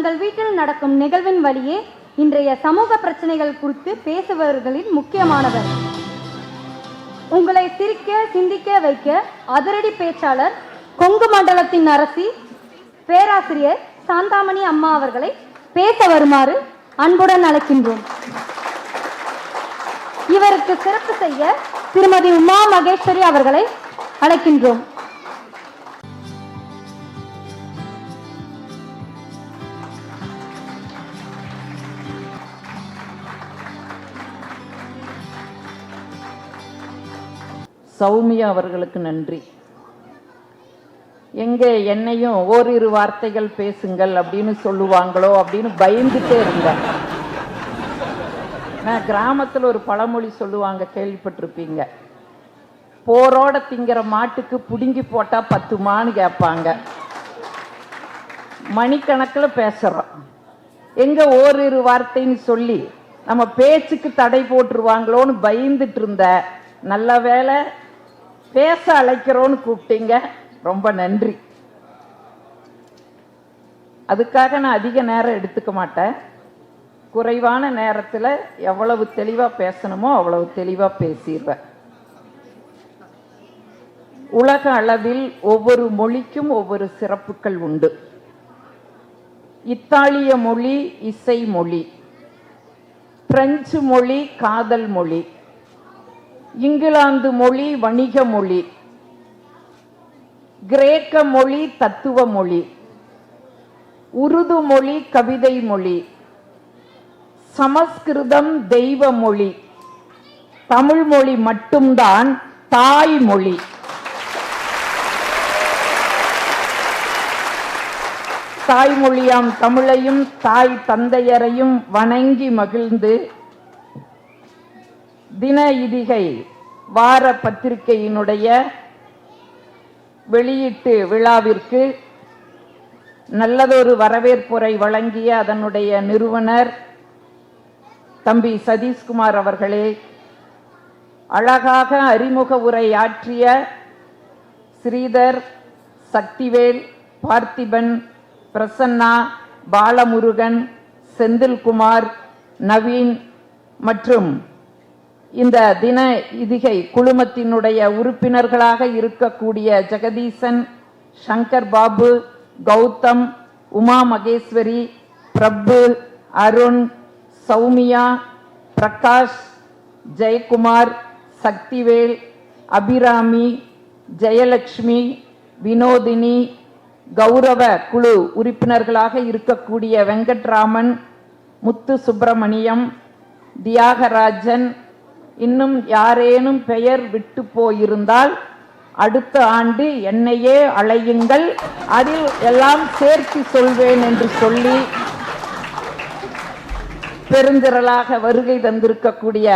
தங்கள் வீட்டில் நடக்கும் நிகழ்வின் வழியே இன்றைய சமூக பிரச்சனைகள் குறித்து பேசுபவர்களில் முக்கியமானவர். உங்களை சிரிக்க சிந்திக்க வைக்க அதிரடி பேச்சாளர் கொங்கு மண்டலத்தின் அரசி பேராசிரியர் சாந்தாமணி அம்மா அவர்களை பேச வருமாறு அன்புடன் அழைக்கின்றோம் இவருக்கு சிறப்பு செய்ய திருமதி உமா மகேஸ்வரி அவர்களை அழைக்கின்றோம். சௌமியா அவர்களுக்கு நன்றி. எங்க என்னையும் ஓரிரு வார்த்தைகள் பேசுங்கள் அப்படின்னு சொல்லுவாங்களோ அப்படின்னு பயந்துட்டே இருந்தேன். நான் கிராமத்தில் ஒரு பழமொழி சொல்லுவாங்க கேள்விப்பட்டிருப்பீங்க. போரோட திங்கிற மாட்டுக்கு புடுங்கி போட்டா பத்துமான்னு கேட்பாங்க. மணிக்கணக்கில் பேசுறோம். எங்க ஓரிரு வார்த்தைன்னு சொல்லி நம்ம பேச்சுக்கு தடை போட்டுருவாங்களோன்னு பயந்துட்டு இருந்த நல்ல வேளை பேச அழைக்கிறோன்னு கூப்பிட்டீங்க. ரொம்ப நன்றி. அதுக்காக நான் அதிக நேரம் எடுத்துக்க மாட்டேன். குறைவான நேரத்தில் எவ்வளவு தெளிவாக பேசணுமோ அவ்வளவு தெளிவாக பேசிடுவேன். உலக அளவில் ஒவ்வொரு மொழிக்கும் ஒவ்வொரு சிறப்புகள் உண்டு. இத்தாலிய மொழி இசை மொழி. பிரெஞ்சு மொழி காதல் மொழி. இங்கிலாந்து மொழி வணிக மொழி. கிரேக்க மொழி தத்துவ மொழி. உருது மொழி கவிதை மொழி. சமஸ்கிருதம் தெய்வ மொழி. தமிழ் மொழி மட்டும்தான் தாய்மொழி தாய்மொழியாம் தமிழையும் தாய் தந்தையரையும் வணங்கி மகிழ்ந்து தின இதிகை வார பத்திரிகையினுடைய வெளியீட்டு விழாவிற்கு நல்லதொரு வரவேற்புரை வழங்கிய அதனுடைய நிறுவனர் தம்பி சதீஷ்குமார் அவர்களே அழகாக அறிமுக உரை ஆற்றிய ஸ்ரீதர் சக்திவேல் பார்த்திபன் பிரசன்னா பாலமுருகன் செந்தில்குமார் நவீன் மற்றும் இந்த தின இதிகை குழுமத்தினுடைய உறுப்பினர்களாக இருக்கக்கூடிய ஜெகதீசன் சங்கர் பாபு கௌதம் உமா மகேஸ்வரி பிரபு அருண் சௌமியா பிரகாஷ் ஜெயக்குமார் சக்திவேல் அபிராமி ஜெயலட்சுமி வினோதினி கௌரவ குழு உறுப்பினர்களாக இருக்கக்கூடிய வெங்கட்ராமன் முத்து சுப்பிரமணியம் தியாகராஜன் இன்னும் யாரேனும் பெயர் விட்டு போயிருந்தால் அடுத்த ஆண்டு என்னையே அழையுங்கள். அதில் எல்லாம் சேர்த்து சொல்வேன் என்று சொல்லி பெருந்திரளாக வருகை தந்திருக்கக்கூடிய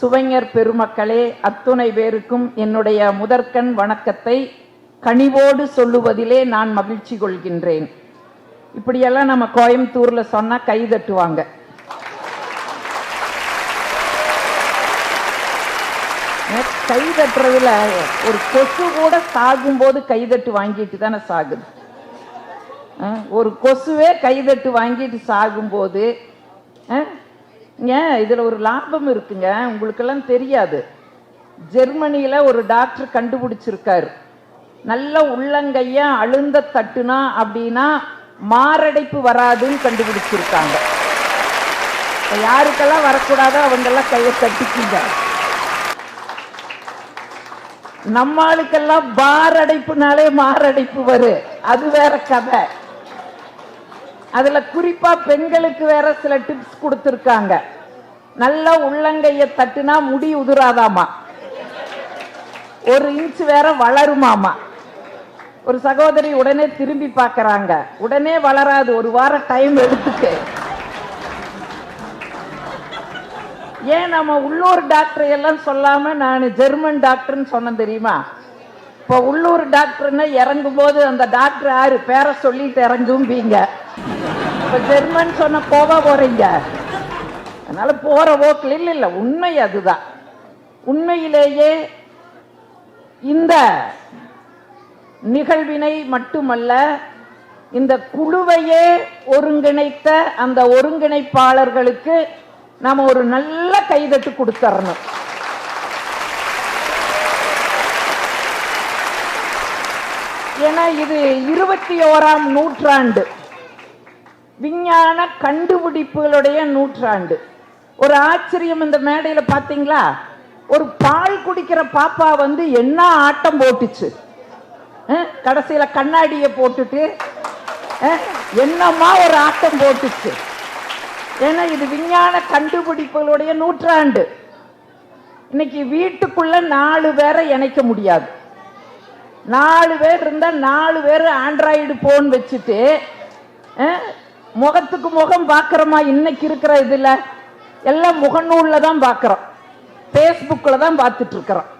சுவைஞர் பெருமக்களே அத்துணை பேருக்கும் என்னுடைய முதற்கண் வணக்கத்தை கனிவோடு சொல்லுவதிலே நான் மகிழ்ச்சி கொள்கின்றேன். இப்படியெல்லாம் நம்ம கோயம்புத்தூரில் சொன்னால் கைதட்டுவாங்க கை தட்டுறதுல ஒரு கொசு கூட சாகும்போது கைதட்டு வாங்கிட்டு தானே சாகுது. ஒரு கொசுவே கைதட்டு வாங்கிட்டு சாகும்போது அஹ், ஏன் இதுல ஒரு லாபம் இருக்குங்க? உங்களுக்கெல்லாம் தெரியாது. ஜெர்மனியில ஒரு டாக்டர் கண்டுபிடிச்சிருக்காரு. நல்ல உள்ளங்கைய அழுந்த தட்டுனா அப்படின்னா மாரடைப்பு வராதுன்னு கண்டுபிடிச்சிருக்காங்க. யாருக்கெல்லாம் வரக்கூடாதோ அவங்கெல்லாம் கையை தட்டிக்குங்க. நம்ம ஆளுக்கெல்லாம் பார் அடைப்புனாலே மாரடைப்பு வரும் அது வேற கதை. அதுல குறிப்பா பெண்களுக்கு வேற சில டிப்ஸ் கொடுத்துருக்காங்க. நல்லா உள்ளங்கைய தட்டுனா முடி உதிராதாமா? ஒரு இன்ச் வேற வளருமாமா? ஒரு சகோதரி உடனே திரும்பி பார்க்கறாங்க. உடனே வளராது. ஒரு வாரம் டைம் எடுத்துக்கு ஏன் நம்ம உள்ளூர் டாக்டர் எல்லாம் சொல்லாம நான் ஜெர்மன் டாக்டர்னு சொன்னேன் தெரியுமா? இப்போ உள்ளூர் டாக்டர்னு இறங்கும் போது அந்த டாக்டர் யாரு? பேரை சொல்லிட்டு இறங்கும்பீங்க. இப்போ ஜெர்மன் சொன்ன போக போறீங்க. அதனால போற போக்கில் இல்லை இல்லை உண்மை அதுதான். உண்மையிலேயே இந்த நிகழ்வினை மட்டுமல்ல இந்த குழுவையே ஒருங்கிணைத்த அந்த ஒருங்கிணைப்பாளர்களுக்கு நாம் ஒரு நல்ல கைதட்டு கொடுத்துறணும் ஏன்னா இது இருபத்தி ஓராம் நூற்றாண்டு. விஞ்ஞான கண்டுபிடிப்புகளுடைய நூற்றாண்டு. ஒரு ஆச்சரியம் இந்த மேடையில் பார்த்தீங்களா ஒரு பால் குடிக்கிற பாப்பா வந்து என்ன ஆட்டம் போட்டுச்சு? கடைசியில் கண்ணாடியை போட்டுட்டு என்னம்மா ஒரு ஆட்டம் போட்டுச்சு? ஏன்னா இது விஞ்ஞான கண்டுபிடிப்புகளுடைய நூற்றாண்டு. இன்னைக்கு வீட்டுக்குள்ள நாலு பேரை இணைக்க முடியாது. நாலு பேர் இருந்தால் நாலு பேர் ஆண்ட்ராய்டு போன் வச்சுட்டு முகத்துக்கு முகம் பார்க்குறோமா? இன்னைக்கு இருக்கிற இதில் எல்லாம் முகநூலில் தான் பார்க்குறோம். ஃபேஸ்புக்கில் தான் பார்த்துட்டு இருக்கிறோம்.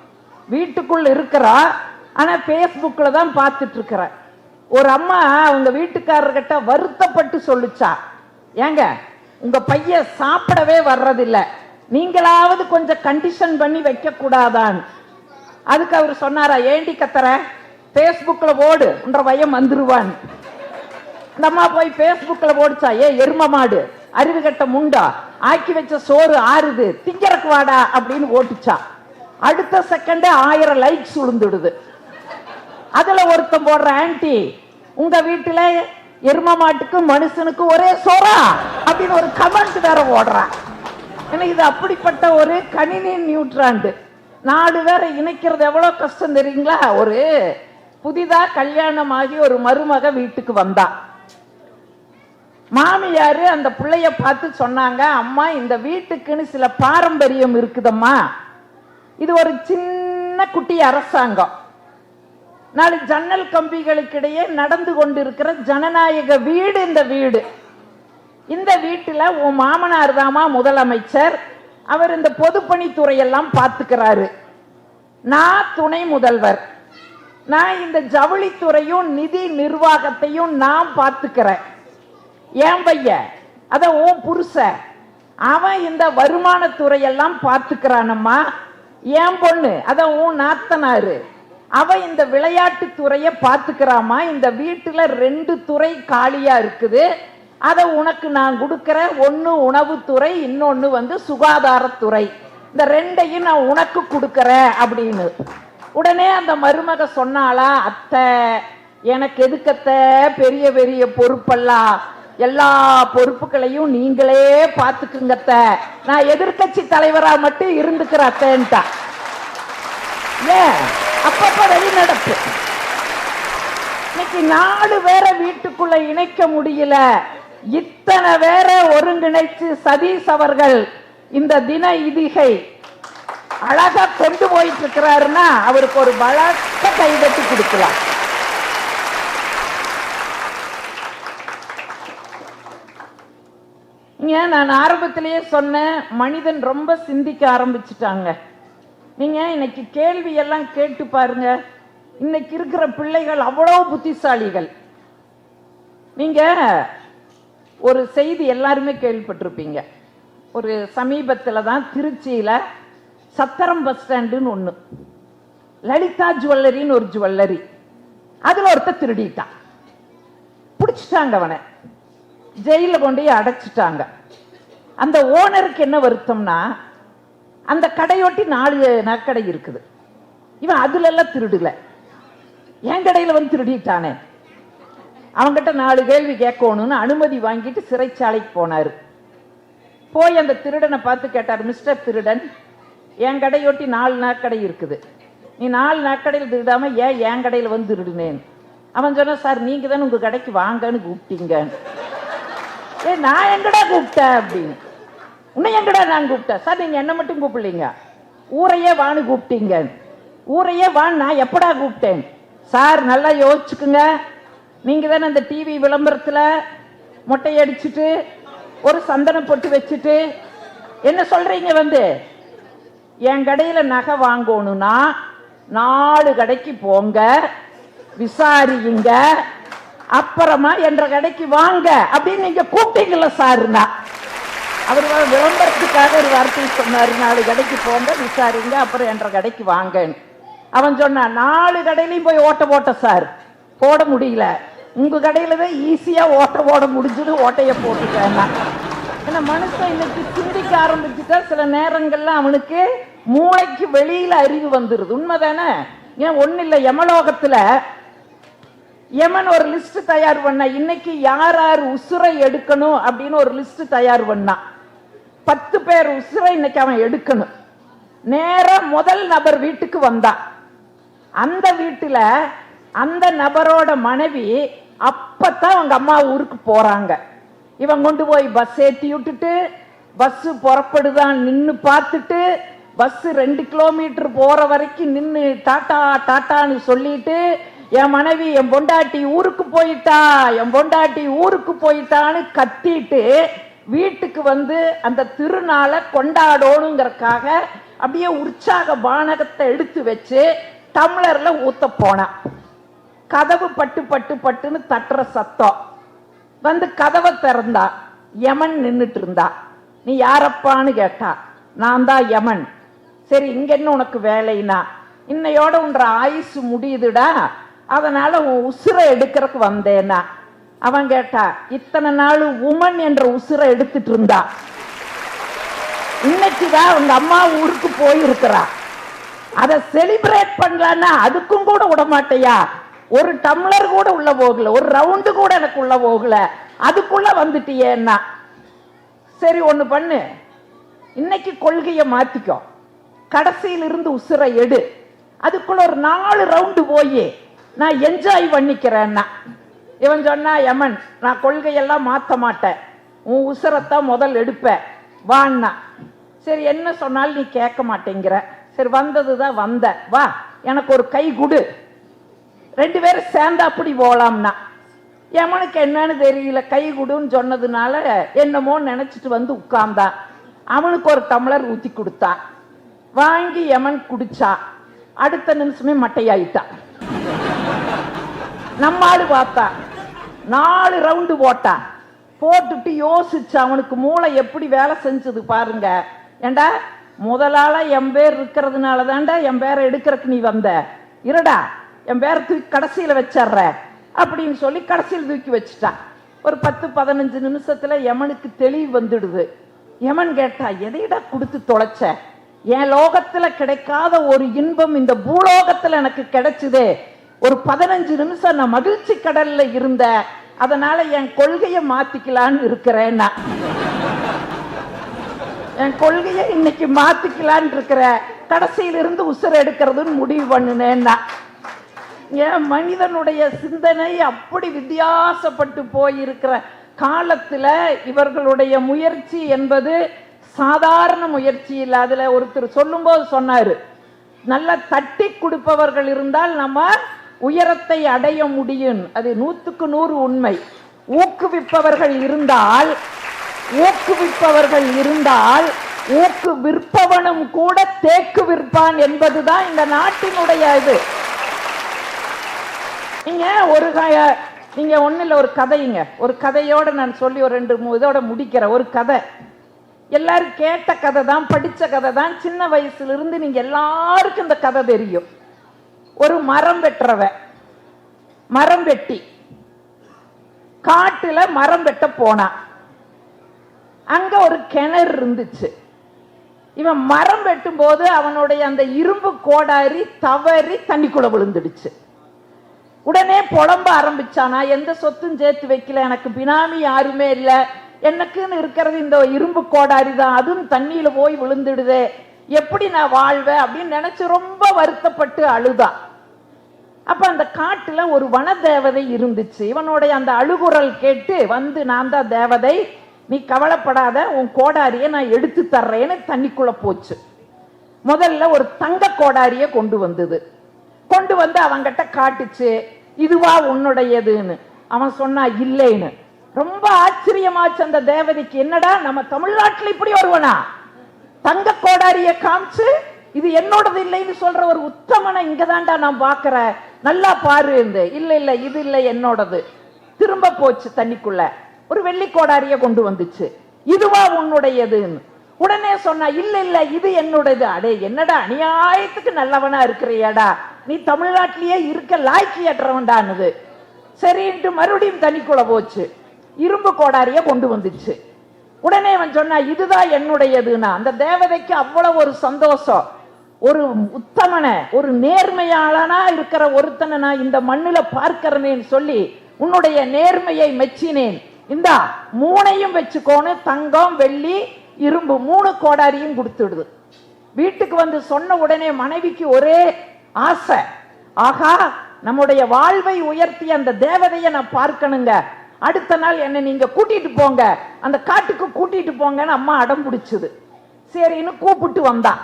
ஆனால் இருக்கிறா ஃபேஸ்புக்கில் தான் பார்த்துட்ருக்குறேன் ஒரு அம்மா அவங்க வீட்டுக்காரர்கிட்ட வருத்தப்பட்டு சொல்லுச்சா? ஏங்க உங்க பையன் சாப்பிடவே வர்றதில்ல. நீங்களாவது கொஞ்சம் கண்டிஷன் பண்ணி வைக்க கூடாதான் அதுக்கு அவர் சொன்னாரா ஏண்டி கத்துற ஃபேஸ்புக்கில் ஓடு உன்ற பையன் வந்துருவான். இந்த அம்மா போய் ஃபேஸ்புக்கில் ஓடிச்சா ஏ எரும மாடு அறிவு கட்ட முண்டா ஆக்கி வச்ச சோறு ஆறுது திங்கறக்கு வாடா அப்படின்னு ஓட்டுச்சா. அடுத்த செகண்டே ஆயிரம் லைக்ஸ் விழுந்துடுது அதுல ஒருத்தன் போடுற ஆன்டி உங்க வீட்டுல எரும மாட்டுக்கு மனுஷனுக்கு ஒரே சோறா அப்படின்னு ஒரு கமெண்ட் வேற ஓடுறான் ஏன்னா இது அப்படிப்பட்ட ஒரு கணினி நியூட்ராண்டு நாலு பேரை இணைக்கிறது எவ்வளவு கஷ்டம் தெரியுங்களா? ஒரு புதிதா கல்யாணமாகி ஒரு மருமக வீட்டுக்கு வந்தா. மாமியாரு அந்த பிள்ளைய பார்த்து சொன்னாங்க அம்மா இந்த வீட்டுக்குன்னு சில பாரம்பரியம் இருக்குதம்மா. இது ஒரு சின்ன குட்டி அரசாங்கம். நாலு ஜன்னல் கம்பிகளுக்கிடையே நடந்து கொண்டிருக்கிற ஜனநாயக வீடு இந்த வீடு. இந்த வீட்டில் உன் மாமனார் தாமா முதலமைச்சர். அவர் இந்த பொதுப்பணித்துறையெல்லாம் பார்த்துக்கிறாரு. நான் துணை முதல்வர். நான் இந்த ஜவுளித்துறையும் நிதி நிர்வாகத்தையும் நான் பார்த்துக்கிறேன். ஏன் பையன் அத உன் புருஷ. அவன் இந்த வருமானத்துறையெல்லாம் பார்த்துக்கிறானம்மா. ஏன் பொண்ணு? அத உன் நாத்தனாரு. அவ இந்த விளையாட்டு துறையை பார்த்துக்கிறாமா? இந்த வீட்டுல ரெண்டு துறை காலியா இருக்குது. அதை உனக்கு நான் கொடுக்கிற ஒன்னு உணவுத்துறை இன்னொன்னு வந்து சுகாதாரத்துறை இந்த ரெண்டையும் நான் உனக்கு கொடுக்குறேன் அப்படின்னு. உடனே அந்த மருமக சொன்னாளா அத்தை எனக்கு எதுக்கத்த? பெரிய பெரிய பொறுப்பெல்லாம். எல்லா பொறுப்புகளையும் நீங்களே பார்த்துக்குங்கத்த நான் எதிர்க்கட்சி தலைவரா மட்டும் இருந்துக்கிறேன் அத்தேன்ட்டா. ஏன்? அப்பப்ப வெளிநடப்பு. இன்னைக்கு நாலு பேரை வீட்டுக்குள்ள இணைக்க முடியல. இத்தனை பேரை ஒருங்கிணைச்சு சதீஷ் அவர்கள் இந்த தின இதிகை அழகா கொண்டு போயிட்டு இருக்கிறாருன்னா அவருக்கு ஒரு பலத்த கைதட்டி கொடுக்கலாம். ஏன் நான் ஆரம்பத்திலேயே சொன்னேன் மனிதன் ரொம்ப சிந்திக்க ஆரம்பிச்சிட்டாங்க. நீங்கள் இன்னைக்கு கேள்வியெல்லாம் கேட்டு பாருங்க. இன்னைக்கு இருக்கிற பிள்ளைகள் அவ்வளோ புத்திசாலிகள். நீங்கள் ஒரு செய்தி எல்லாருமே கேள்விப்பட்டிருப்பீங்க. ஒரு சமீபத்தில் தான் திருச்சியில் சத்திரம் பஸ் ஸ்டாண்டுன்னு ஒன்று லலிதா ஜுவல்லரின்னு ஒரு ஜுவல்லரி. அதில் ஒருத்தர் திருடிட்டான். பிடிச்சிட்டாங்க அவனை. ஜெயிலில் கொண்டு போய் அடைச்சிட்டாங்க. அந்த ஓனருக்கு என்ன வருத்தம்னா அந்த கடையொட்டி நாலு நகைக்கடை இருக்குது. இவன் அதுல எல்லாம் திருடல. என் கடையில வந்து திருடிட்டானே. அவன்கிட்ட நாலு கேள்வி கேட்கணும்னு அனுமதி வாங்கிட்டு சிறைச்சாலைக்கு போனாரு. போய் அந்த திருடனை பார்த்து கேட்டார் மிஸ்டர் திருடன் என் கடையொட்டி நாலு நாக்கடை இருக்குது. நீ நாலு நாக்கடையில் திருடாம ஏன் என் கடையில் வந்து திருடுனேன் அவன் சொன்னான் சார் நீங்க தானே உங்க கடைக்கு வாங்கன்னு கூப்பிட்டீங்கன்னு. ஏ நான் எங்கடா கூப்பிட்டேன்? அப்படின்னு. உன்னை எங்கடா நான் கூப்பிட்டேன்? சார் நீங்கள் என்ன மட்டும் கூப்பிடலீங்க. ஊரையே வான்னு கூப்பிட்டீங்க. ஊரையே வான்னு நான் எப்படா கூப்பிட்டேன்? சார் நல்லா யோசிச்சுக்குங்க. நீங்கள் தானே அந்த டிவி விளம்பரத்தில் மொட்டை அடிச்சுட்டு ஒரு சந்தனம் பொட்டு வச்சுட்டு என்ன சொல்கிறீங்க வந்து? என் கடையில் நகை வாங்கணும்னா நாலு கடைக்கு போங்க விசாரியுங்க அப்புறமா என்ற கடைக்கு வாங்க அப்படின்னு நீங்கள் கூப்பிட்டீங்களா சார்னா அவர் விளம்பரத்துக்காக ஒரு வார்த்தை சொன்னார். நாலு கடைக்கு போங்க விசாரிங்க அப்புறம் என்ற கடைக்கு வாங்கன்னு. அவன் சொன்னான் நாலு கடையிலையும் போய் ஓட்ட போட்ட சார். போட முடியல. உங்க கடையில தான் ஈஸியாக ஓட்ட போட முடிஞ்சது ஓட்டைய போட்டுட்டேன் ஏன்னா மனுஷன் இன்னைக்கு சிந்திக்க ஆரம்பிச்சுட்டா சில நேரங்கள்ல அவனுக்கு மூளைக்கு வெளியில அறிவு வந்துருது. உண்மைதானே? ஏன் ஒண்ணு இல்லை யமலோகத்துல யமன் ஒரு லிஸ்ட் தயார் பண்ண இன்னைக்கு யார் யார் உசுரை எடுக்கணும் அப்படின்னு ஒரு லிஸ்ட் தயார் பண்ணான் பத்து பேர் உசுரை இன்னைக்கு அவன் எடுக்கணும். நேராக முதல் நபர் வீட்டுக்கு வந்தான் அந்த வீட்டில் அந்த நபரோட மனைவி அப்பத்தான் அவங்க அம்மா ஊருக்கு போறாங்க. இவன் கொண்டு போய் பஸ் ஏற்றி விட்டுட்டு பஸ் புறப்படுதான் நின்று பார்த்துட்டு பஸ் ரெண்டு கிலோமீட்டர் போற வரைக்கும் நின்று டாட்டா டாட்டான்னு சொல்லிட்டு என் மனைவி என் பொண்டாட்டி ஊருக்கு போயிட்டா என் பொண்டாட்டி ஊருக்கு போயிட்டான்னு கத்திட்டு வீட்டுக்கு வந்து அந்த திருநாளை கொண்டாடணுங்கிறக்காக அப்படியே உற்சாக பானகத்தை எடுத்து வச்சு டம்ளர்ல ஊத்த போனான் கதவு பட்டு பட்டு பட்டுன்னு தட்டுற சத்தம். வந்து கதவை திறந்தா யமன் நின்றுட்டு இருந்தா. நீ யாரப்பான்னு கேட்டா நான் தான் யமன். சரி இங்க என்ன உனக்கு வேலைனா? இன்னையோட உன்ற ஆயுசு முடியுதுடா. அதனால உன் உசுரை எடுக்கிறதுக்கு வந்தேனா? அவன் கேட்டா இத்தனை நாள் உமன் என்ற உசுரை எடுத்துட்டு இருந்தா. இன்னைக்குதான் உங்க அம்மா ஊருக்கு போயிருக்கிறா. அதை செலிப்ரேட் பண்ணலான்னா அதுக்கும் கூட விடமாட்டியா? ஒரு டம்ளர் கூட உள்ள போகல ஒரு ரவுண்டு கூட எனக்கு உள்ள போகல. அதுக்குள்ள வந்துட்டியேன்னா. சரி ஒண்ணு பண்ணு. இன்னைக்கு கொள்கையை மாத்திக்கோ. கடைசியிலிருந்து உசுரை எடு. அதுக்குள்ள ஒரு நாலு ரவுண்டு போய். நான் என்ஜாய் பண்ணிக்கிறேன்னா. இவன் சொன்னா யமன் நான் கொள்கையெல்லாம் மாற்ற மாட்டேன். உன் உசுரத்தான் முதல் எடுப்பேன் வான்னா. சரி என்ன சொன்னாலும் நீ கேட்க மாட்டேங்கிற. சரி வந்தது தான் வந்த. வா எனக்கு ஒரு கை குடு. ரெண்டு பேரும் சேர்ந்து அப்படி போகலாம்னா யமனுக்கு என்னன்னு தெரியல. கை குடுன்னு சொன்னதுனால என்னமோ நினச்சிட்டு வந்து உட்கார்ந்தான். அவனுக்கு ஒரு டம்ளர் ஊற்றி கொடுத்தான் வாங்கி யமன் குடிச்சா. அடுத்த நிமிஷமே மட்டையாயிட்டான். நம்மாடு பார்த்தா. நாலு ரவுண்டு போட்டா போட்டுட்டு யோசிச்சு அவனுக்கு மூளை எப்படி வேலை செஞ்சது பாருங்க. ஏண்டா முதலால என் பேர் இருக்கிறதுனால தாண்டா என் பேரை எடுக்கிறதுக்கு நீ வந்த. இருடா என் பேரை தூக்கி கடைசியில வச்சிடுற. அப்படின்னு சொல்லி கடைசியில் தூக்கி வச்சுட்டான். ஒரு பத்து பதினஞ்சு நிமிஷத்துல யமனுக்கு தெளிவு வந்துடுது. யமன் கேட்டா எதையடா கொடுத்து தொலைச்ச? என் லோகத்துல கிடைக்காத ஒரு இன்பம் இந்த பூலோகத்துல எனக்கு கிடைச்சுதே. ஒரு பதினஞ்சு நிமிஷம் நான் மகிழ்ச்சி கடல்ல இருந்த அதனால என் கொள்கையை மாத்திக்கலான்னு நான் என் கொள்கையை இன்னைக்கு மாத்திக்கலான் இருக்கிற கடைசியிலிருந்து உசுர எடுக்கிறதுன்னு முடிவு பண்ணினேன்னா. என் மனிதனுடைய சிந்தனை அப்படி வித்தியாசப்பட்டு போயிருக்கிற காலத்துல இவர்களுடைய முயற்சி என்பது சாதாரண முயற்சி இல்லை. அதுல ஒருத்தர் சொல்லும்போது சொன்னாரு நல்ல தட்டி கொடுப்பவர்கள் இருந்தால் நம்ம உயரத்தை அடைய முடியும். அது நூற்றுக்கு நூறு உண்மை. ஊக்குவிப்பவர்கள் இருந்தால் ஊக்குவிப்பவர்கள் இருந்தால் ஊக்கு விற்பவனும் கூட தேக்கு விற்பான் என்பதுதான் இந்த நாட்டினுடைய இது. நீங்க ஒரு நீங்க ஒண்ணு இல்லை ஒரு கதைங்க. ஒரு கதையோட நான் சொல்லி ஒரு ரெண்டு மூணு இதோட முடிக்கிறேன். ஒரு கதை. எல்லாரும் கேட்ட கதை தான் படித்த கதை தான் சின்ன வயசுலேருந்து நீங்கள் எல்லாருக்கும் இந்த கதை தெரியும். ஒரு மரம் வெட்டுறவன் மரம் வெட்டி. காட்டுல மரம் வெட்ட போனான் அங்க ஒரு கிணறு இருந்துச்சு. இவன் மரம் வெட்டும் போது அவனுடைய அந்த இரும்பு கோடாரி தவறி தண்ணிக்குள்ள விழுந்துடுச்சு. உடனே புலம்ப ஆரம்பிச்சானா எந்த சொத்தும் சேர்த்து வைக்கல எனக்கு பினாமி யாருமே இல்லை. எனக்குன்னு இருக்கிறது இந்த இரும்பு கோடாரி தான். அதுவும் தண்ணியில போய் விழுந்துடுதே. எப்படி நான் வாழ்வேன்? அப்படின்னு நினைச்சு ரொம்ப வருத்தப்பட்டு அழுதான் அப்போ அந்த காட்டில் ஒரு வன தேவதை இருந்துச்சு. இவனுடைய அந்த அழுகுரல் கேட்டு வந்து நான் தான் தேவதை நீ கவலைப்படாத உன் கோடாரியை நான் எடுத்து தர்றேன்னு தண்ணிக்குள்ளே போச்சு. முதல்ல ஒரு தங்க கோடாரியை கொண்டு வந்தது. கொண்டு வந்து அவங்கிட்ட காட்டுச்சு இதுவா உன்னுடையதுன்னு. அவன் சொன்னா இல்லைன்னு. ரொம்ப ஆச்சரியமாச்சு அந்த தேவதைக்கு. என்னடா நம்ம தமிழ்நாட்டில் இப்படி வருவனா தங்க கோடாரிய காமிச்சு இது என்னோடது இல்லைன்னு சொல்ற ஒரு உத்தமனை இங்கதான்டா நான் பாக்குறேன் நல்லா பாரு இந்த இல்லை இல்லை இது இல்லை என்னோடது. திரும்ப போச்சு தண்ணிக்குள்ள. ஒரு வெள்ளிக்கோடாரிய கொண்டு வந்துச்சு. இதுவா உன்னுடையதுன்னு உடனே சொன்னா இல்ல இல்ல இது என்னுடையது. அடே என்னடா அநியாயத்துக்கு நல்லவனா இருக்கிறியாடா? நீ தமிழ்நாட்டிலேயே இருக்க லாய்க்கு ஏற்றவன்டான்னுது சரின்ட்டு மறுபடியும் தண்ணிக்குள்ள போச்சு. இரும்பு கோடாரிய கொண்டு வந்துச்சு. உடனே அவன் சொன்னா இதுதான் என்னுடையதுன்னா அந்த தேவதைக்கு அவ்வளவு ஒரு சந்தோஷம். ஒரு உத்தமனை ஒரு நேர்மையாளனா இருக்கிற ஒருத்தனை நான் இந்த மண்ணில் பார்க்கிறனேன்னு சொல்லி உன்னுடைய நேர்மையை மெச்சினேன். இந்தா மூணையும் வச்சுக்கோன்னு தங்கம் வெள்ளி இரும்பு மூணு கோடாரியும் கொடுத்துடுது. வீட்டுக்கு வந்து சொன்ன உடனே மனைவிக்கு ஒரே ஆசை. ஆகா நம்முடைய வாழ்வை உயர்த்தி அந்த தேவதையை நான் பார்க்கணுங்க. அடுத்த நாள் என்னை நீங்க கூட்டிட்டு போங்க. அந்த காட்டுக்கு கூட்டிட்டு போங்கன்னு அம்மா அடம் பிடிச்சது. சரின்னு கூப்பிட்டு வந்தான்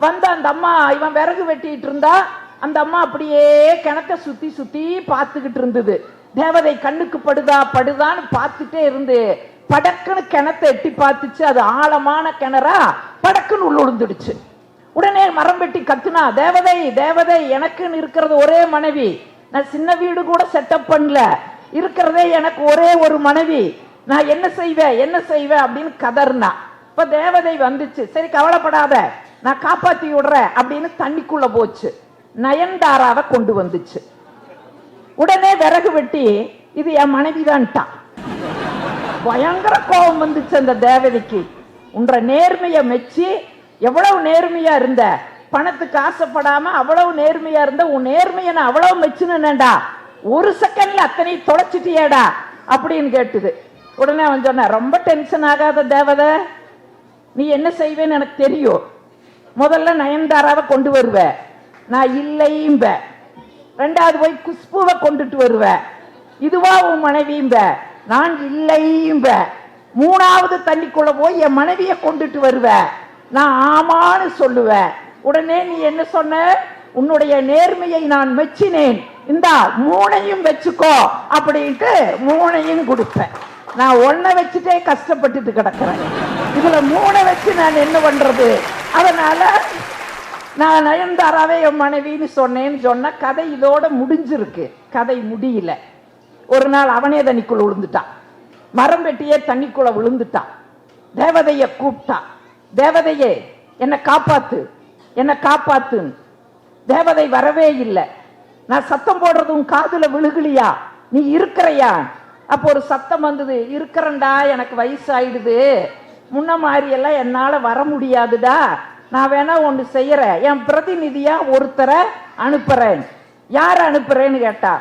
வந்த அந்த அம்மா இவன் விறகு வெட்டிட்டு இருந்தா அந்த அம்மா அப்படியே கிணத்த சுத்தி சுத்தி பார்த்துக்கிட்டு இருந்தது. தேவதை கண்ணுக்கு படுதா படுதான்னு பார்த்துட்டே இருந்து படக்குன்னு கிணத்தை எட்டி பார்த்துச்சு. அது ஆழமான கிணறா படக்குன்னு உள்ள விழுந்துடுச்சு உடனே மரம் வெட்டி கத்துனா தேவதை தேவதை எனக்குன்னு இருக்கிறது ஒரே மனைவி. நான் சின்ன வீடு கூட செட்டப் பண்ணல. இருக்கிறதே எனக்கு ஒரே ஒரு மனைவி. நான் என்ன செய்வேன் என்ன செய்வேன்? அப்படின்னு கதர்னா இப்ப தேவதை வந்துச்சு. சரி கவலைப்படாத. நான் காப்பாத்தி விடுறேன் அப்படின்னு தண்ணிக்குள்ள போச்சு. நயன்தாராவை கொண்டு வந்துச்சு. உடனே விறகு வெட்டி இது என் மனைவிதான்ட்டான் பயங்கர கோபம் வந்துச்சு அந்த தேவதைக்கு. உன்ற நேர்மையை மெச்சி எவ்வளவு நேர்மையா இருந்த? பணத்துக்கு ஆசைப்படாம அவ்வளவு நேர்மையா இருந்த? உன் நேர்மையை நான் அவ்வளவு மெச்சுனேன்டா ஒரு செகண்ட்ல அத்தனை தொலைச்சிட்டியேடா அப்படின்னு கேட்டுது. உடனே அவன் சொன்ன ரொம்ப டென்ஷன் ஆகாத தேவதை. நீ என்ன செய்வேன்னு எனக்கு தெரியும். முதல்ல நயன்தாராவை கொண்டு வருவேன் நான் இல்லையும்ப. ரெண்டாவது போய் குஷ்புவை கொண்டுட்டு வருவேன் இதுவா உன் மனைவியும்ப? நான் இல்லையும்ப. மூணாவது தண்ணிக்குள்ள போய் என் மனைவியை கொண்டுட்டு வருவ. நான் ஆமான்னு சொல்லுவேன் உடனே நீ என்ன சொன்ன? உன்னுடைய நேர்மையை நான் மெச்சினேன். இந்தா மூணையும் வச்சுக்கோ அப்படின்ட்டு மூணையும் கொடுப்பேன் நான் ஒன்ன வச்சுட்டே கஷ்டப்பட்டுட்டு கிடக்கிறேன். இதுல மூணை வச்சு நான் என்ன பண்றது? அதனால நான் நயன்தாராவே என் மனைவின்னு சொன்னேன்னு சொன்ன கதை இதோட முடிஞ்சிருக்கு. கதை முடியல. ஒரு நாள் அவனே தண்ணிக்குள்ள விழுந்துட்டான். மரம் வெட்டியே தண்ணிக்குள்ள விழுந்துட்டான். தேவதைய கூப்பிட்டான். தேவதையே என்னை காப்பாத்து. என்னை காப்பாத்துன்னு. தேவதை வரவே இல்லை. நான் சத்தம் போடுறதும் காதுல விழுகலையா? நீ இருக்கிறையா? அப்போ ஒரு சத்தம் வந்தது இருக்கிறேன்டா எனக்கு வயசாயிடுது. முன்ன மாதிரியெல்லாம் என்னால் என்னால வர முடியாதுடா. நான் வேணா ஒன்று செய்யறேன். என் பிரதிநிதியா ஒருத்தரை அனுப்புறேன். யார் அனுப்புறேன்னு கேட்டா?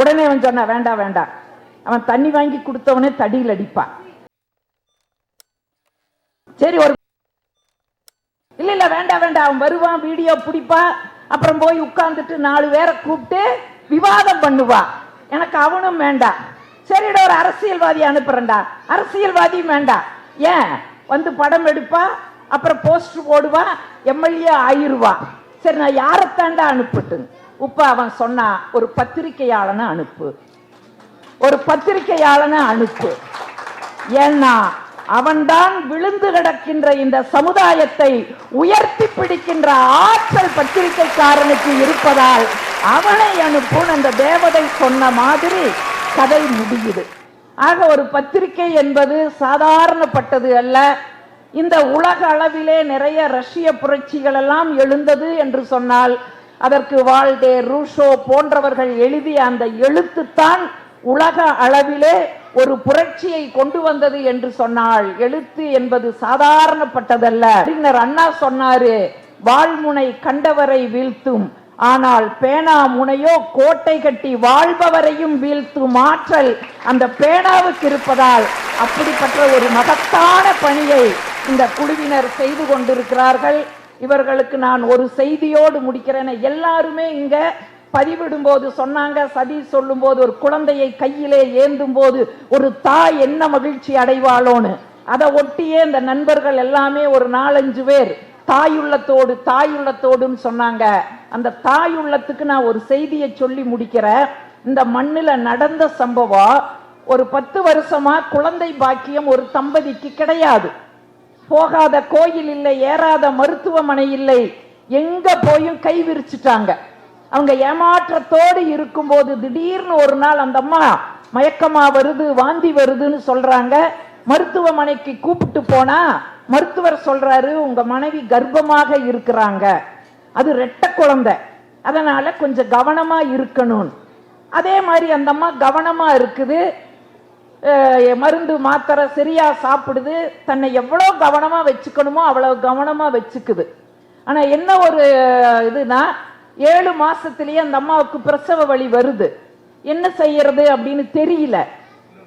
உடனே அவன் சொன்னா வேண்டாம் வேண்டாம் அவன் தண்ணி வாங்கி கொடுத்தவனே தடியில் அடிப்பான் சரி ஒரு இல்ல இல்ல வேண்டாம் வேண்டாம் அவன் வருவான் வீடியோ பிடிப்பான் அப்புறம் போய் உட்காந்துட்டு நாலு பேரை கூப்பிட்டு விவாதம் பண்ணுவான் எனக்கு அவனும் வேண்டாம் சரிடா ஒரு அரசியல்வாதி அனுப்புறேன்டா. அரசியல்வாதியும் வேண்டாம். ஏன்? வந்து படம் எடுப்பா அப்புறம் போஸ்டர் போடுவான் எம்எல்ஏ ஆயிருவா. சரி நான் யாரைத்தாண்டா அனுப்பட்டு உப்ப அவன் சொன்னா ஒரு பத்திரிகையாளனை அனுப்பு. ஒரு பத்திரிகையாளனை அனுப்பு. ஏன்னா அவன்தான் விழுந்து கிடக்கின்ற இந்த சமுதாயத்தை உயர்த்தி பிடிக்கின்ற ஆற்றல் பத்திரிகைக்காரனுக்கு இருப்பதால் அவனை அனுப்பும் அந்த தேவதை சொன்ன மாதிரி கதை முடியுது. ஆக ஒரு பத்திரிகை என்பது சாதாரணப்பட்டது அல்ல. இந்த உலக அளவிலே நிறைய ரஷ்ய புரட்சிகள் எல்லாம் எழுந்தது என்று சொன்னால் அதற்கு வால்டே ரூஷோ போன்றவர்கள் எழுதிய அந்த எழுத்துத்தான் உலக அளவிலே ஒரு புரட்சியை கொண்டு வந்தது என்று சொன்னால் எழுத்து என்பது சாதாரணப்பட்டதல்ல. அறிஞர் அண்ணா சொன்னாரு வாழ்முனை கண்டவரை வீழ்த்தும். ஆனால் பேனா முனையோ கோட்டை கட்டி வாழ்பவரையும் வீழ்த்தும் ஆற்றல் அந்த பேனாவுக்கு இருப்பதால் அப்படிப்பட்ட ஒரு மகத்தான பணியை இந்த குழுவினர் செய்து கொண்டிருக்கிறார்கள். இவர்களுக்கு நான் ஒரு செய்தியோடு முடிக்கிறேன். எல்லாருமே இங்க பதிவிடும் போது சொன்னாங்க சதி சொல்லும் போது ஒரு குழந்தையை கையிலே ஏந்தும் போது ஒரு தாய் என்ன மகிழ்ச்சி அடைவாளோன்னு. அதை ஒட்டியே இந்த நண்பர்கள் எல்லாமே ஒரு நாலஞ்சு பேர் தாயுள்ளத்தோடு தாயுள்ளத்தோடுன்னு சொன்னாங்க. அந்த தாயுள்ளத்துக்கு நான் ஒரு செய்தியை சொல்லி முடிக்கிறேன். இந்த மண்ணில் நடந்த சம்பவம் ஒரு பத்து வருஷமா குழந்தை பாக்கியம் ஒரு தம்பதிக்கு கிடையாது. போகாத கோயில் இல்லை ஏறாத மருத்துவமனை இல்லை. எங்க போயும் கை விரிச்சிட்டாங்க. அவங்க ஏமாற்றத்தோடு இருக்கும்போது திடீர்னு ஒரு நாள் அந்த அம்மா மயக்கமா வருது வாந்தி வருதுன்னு சொல்றாங்க. மருத்துவமனைக்கு கூப்பிட்டு போனா மருத்துவர் சொல்றாரு உங்க மனைவி கர்ப்பமாக இருக்கிறாங்க. அது ரெட்ட குழந்தை. அதனால கொஞ்சம் கவனமா இருக்கணும். அதே மாதிரி அந்த அம்மா கவனமா இருக்குது. மருந்து மாத்திரை சரியா சாப்பிடுது. தன்னை எவ்வளோ கவனமா வச்சுக்கணுமோ அவ்வளவு கவனமா வச்சுக்குது. ஆனா என்ன ஒரு இதுனா ஏழு மாசத்திலேயே அந்த அம்மாவுக்கு பிரசவ வலி வருது. என்ன செய்யறது அப்படின்னு தெரியல.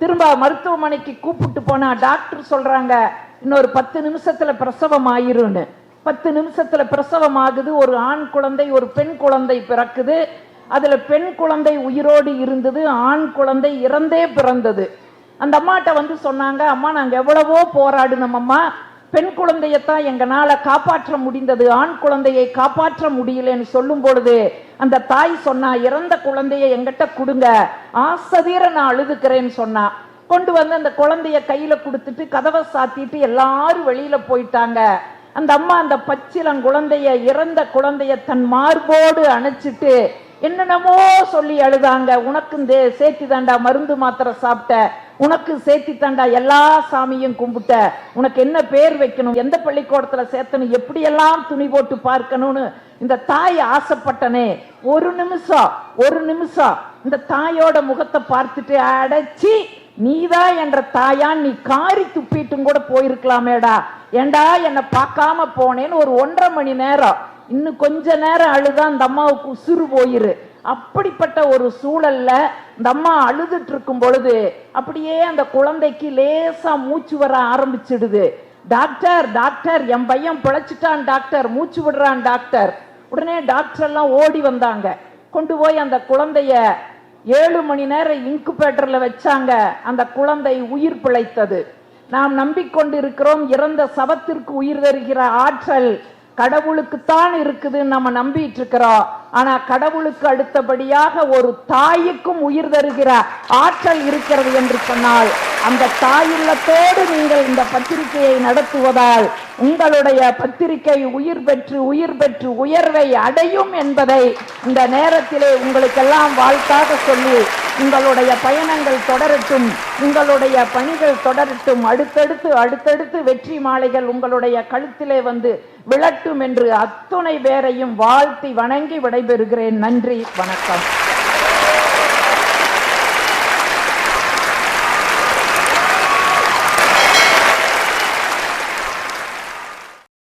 திரும்ப மருத்துவமனைக்கு கூப்பிட்டு போனா டாக்டர் சொல்றாங்க இன்னொரு பத்து நிமிஷத்துல பிரசவம் ஆயிரும்னு பத்து நிமிஷத்துல பிரசவம் ஆகுது ஒரு ஆண் குழந்தை ஒரு பெண் குழந்தை பிறக்குது. அதுல பெண் குழந்தை உயிரோடு இருந்தது ஆண் குழந்தை இறந்தே பிறந்தது. அந்த அம்மாட்ட வந்து சொன்னாங்க அம்மா நாங்க எவ்வளவோ போராடினோம் அம்மா. பெண் குழந்தையத்தான் எங்களால காப்பாற்ற முடிந்தது ஆண் குழந்தையை காப்பாற்ற முடியலன்னு சொல்லும் பொழுது அந்த தாய் சொன்னா இறந்த குழந்தைய எங்கிட்ட கொடுங்க. ஆசதீர நான் அழுதுக்கிறேன்னு சொன்னா. கொண்டு வந்து அந்த குழந்தைய கையில கொடுத்துட்டு கதவை சாத்திட்டு எல்லாரும் வெளியில போயிட்டாங்க. அந்த அம்மா அந்த பச்சிலங்குழந்தைய இறந்த குழந்தைய தன் மார்போடு அணைச்சிட்டு என்னென்னமோ சொல்லி அழுதாங்க. உனக்கும் தே சேர்த்தி தாண்டா மருந்து மாத்திரை சாப்பிட்ட. உனக்கு சேர்த்தி தாண்டா எல்லா சாமியும் கும்பிட்ட. உனக்கு என்ன பேர் வைக்கணும்? எந்த பள்ளிக்கூடத்துல சேர்த்தணும்? எப்படியெல்லாம் துணி போட்டு பார்க்கணும்னு இந்த தாய் ஆசைப்பட்டனே. ஒரு நிமிஷம் ஒரு நிமிஷம். இந்த தாயோட முகத்தை பார்த்துட்டு அடைச்சி நீதா என்ற தாயா நீ காரி துப்பிட்டும் கூட போயிருக்கலாமேடா. ஏண்டா என்னை பார்க்காம போனேன்னு ஒரு ஒன்றரை மணி நேரம். இன்னும் கொஞ்ச நேரம் அழுதா அந்த அம்மாவுக்கு உசுறு போயிரு. அப்படிப்பட்ட ஒரு சூழல்ல இந்த அம்மா அழுதுட்டு இருக்கும் பொழுது அப்படியே அந்த குழந்தைக்கு லேசா மூச்சு வர ஆரம்பிச்சிடுது. டாக்டர் டாக்டர் என் பையன் பிழைச்சிட்டான் டாக்டர் மூச்சு விடுறான் டாக்டர். உடனே டாக்டர் எல்லாம் ஓடி வந்தாங்க. கொண்டு போய் அந்த குழந்தைய ஏழு மணி நேரம் இன்குபேட்டரில் வச்சாங்க. அந்த குழந்தை உயிர் பிழைத்தது. நாம் நம்பிக்கொண்டு இருக்கிறோம் இறந்த சவத்திற்கு உயிர் தருகிற ஆற்றல் கடவுளுக்குத்தான் இருக்குதுன்னு நம்ம நம்பிட்டு இருக்கிறோம் ஆனா கடவுளுக்கு அடுத்தபடியாக ஒரு தாய்க்கும் உயிர் தருகிற ஆற்றல் இருக்கிறது என்று சொன்னால் அந்த தாயுள்ளத்தோடு நீங்கள் இந்த பத்திரிகையை நடத்துவதால் உங்களுடைய பத்திரிகை உயிர் பெற்று உயிர் பெற்று உயர்வை அடையும் என்பதை இந்த நேரத்திலே உங்களுக்கெல்லாம் வாழ்த்தாக சொல்லி உங்களுடைய பயணங்கள் தொடரட்டும் உங்களுடைய பணிகள் தொடரட்டும் அடுத்தடுத்து அடுத்தடுத்து வெற்றி மாலைகள் உங்களுடைய கழுத்திலே வந்து விழட்டும் என்று அத்துணை பேரையும் வாழ்த்தி வணங்கி விடைபெறுகிறேன். நன்றி வணக்கம்.